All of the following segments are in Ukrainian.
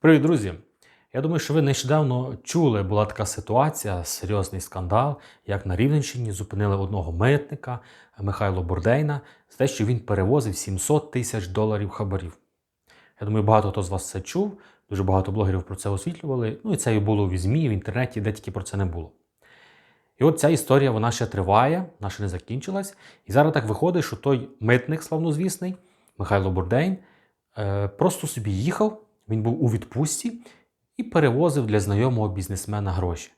Привіт, друзі! Я думаю, що ви нещодавно чули, була така ситуація, серйозний скандал, як на Рівненщині зупинили одного митника Михайло Бордейна за те, що він перевозив 700 тисяч доларів хабарів. Я думаю, багато хто з вас це чув, дуже багато блогерів про це освітлювали. Ну і це і було в ЗМІ, в інтернеті, де тільки про це не було. І от ця історія вона ще триває, вона ще не закінчилась. І зараз так виходить, що той митник славнозвісний, Михайло Бурдейн, е, просто собі їхав, він був у відпустці і перевозив для знайомого бізнесмена гроші.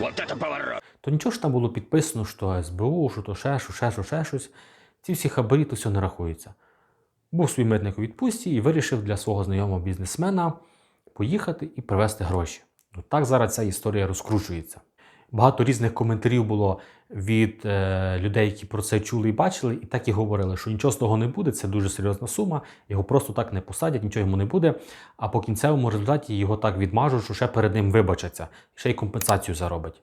Вот это поворот! То нічого ж там було підписано, що СБУ, що то ще, що ще, що ще щось. Ці всі хабарі, то все не рахується. Був свій митник у відпустці і вирішив для свого знайомого бізнесмена поїхати і привезти гроші. Ну, так зараз ця історія розкручується. Багато різних коментарів було від е, людей, які про це чули і бачили, і так і говорили, що нічого з того не буде, це дуже серйозна сума, його просто так не посадять, нічого йому не буде. А по кінцевому результаті його так відмажуть, що ще перед ним вибачаться, ще й компенсацію заробить.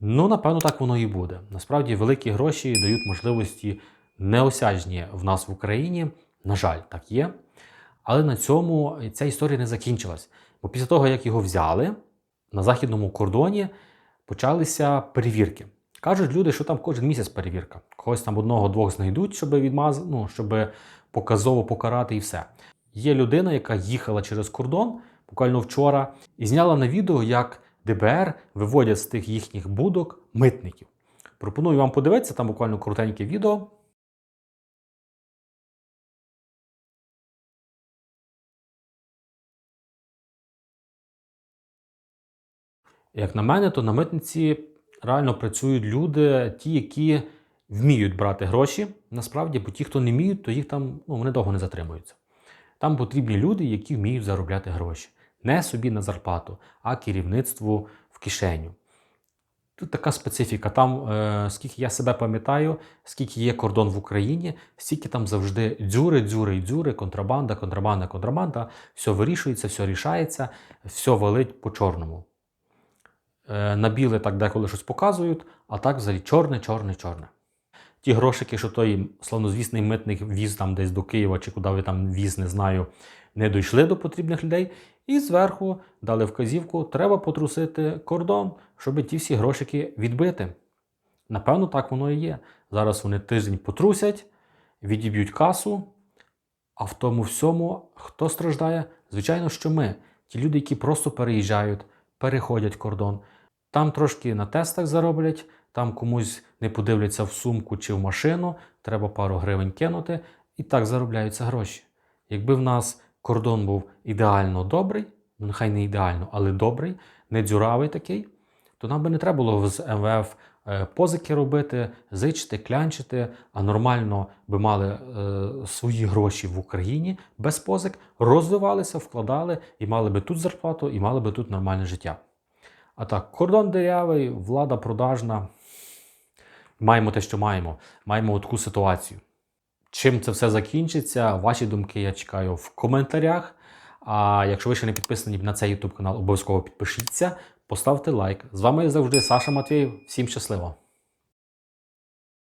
Ну, напевно, так воно і буде. Насправді, великі гроші дають можливості неосяжні в нас в Україні. На жаль, так є. Але на цьому ця історія не закінчилась. Бо після того, як його взяли, на західному кордоні почалися перевірки. Кажуть люди, що там кожен місяць перевірка. Когось там одного-двох знайдуть, щоб відмаз... ну, щоб показово покарати і все. Є людина, яка їхала через кордон буквально вчора, і зняла на відео, як ДБР виводять з тих їхніх будок митників. Пропоную вам подивитися, там буквально коротеньке відео. Як на мене, то на митниці реально працюють люди, ті, які вміють брати гроші. Насправді, бо ті, хто не вміють, то їх там ну, вони довго не затримуються. Там потрібні люди, які вміють заробляти гроші. Не собі на зарплату, а керівництву в кишеню. Тут така специфіка. Там, е, скільки я себе пам'ятаю, скільки є кордон в Україні, стільки там завжди дзюри, дзюри дзюри, контрабанда, контрабанда, контрабанда. Все вирішується, все рішається, все валить по чорному. Е, на біле так деколи щось показують, а так взагалі чорне, чорне, чорне. Ті грошики, що той славнозвісний митник віз там десь до Києва чи куди ви там віз, не знаю, не дійшли до потрібних людей. І зверху дали вказівку, треба потрусити кордон, щоб ті всі грошики відбити. Напевно, так воно і є. Зараз вони тиждень потрусять, відіб'ють касу, а в тому всьому хто страждає? Звичайно, що ми. Ті люди, які просто переїжджають, переходять кордон. Там трошки на тестах зароблять, там комусь не подивляться в сумку чи в машину, треба пару гривень кинути, і так заробляються гроші. Якби в нас кордон був ідеально добрий, ну нехай не ідеально, але добрий, не дзюравий такий, то нам би не треба було з МВФ е, позики робити, зичити, клянчити, а нормально би мали е, свої гроші в Україні без позик, розвивалися, вкладали і мали би тут зарплату, і мали би тут нормальне життя. А так, кордон дирявий, влада продажна. Маємо те, що маємо. Маємо таку ситуацію. Чим це все закінчиться? Ваші думки я чекаю в коментарях. А якщо ви ще не підписані на цей YouTube канал, обов'язково підпишіться, поставте лайк. З вами завжди Саша Матвієв. Всім щасливо!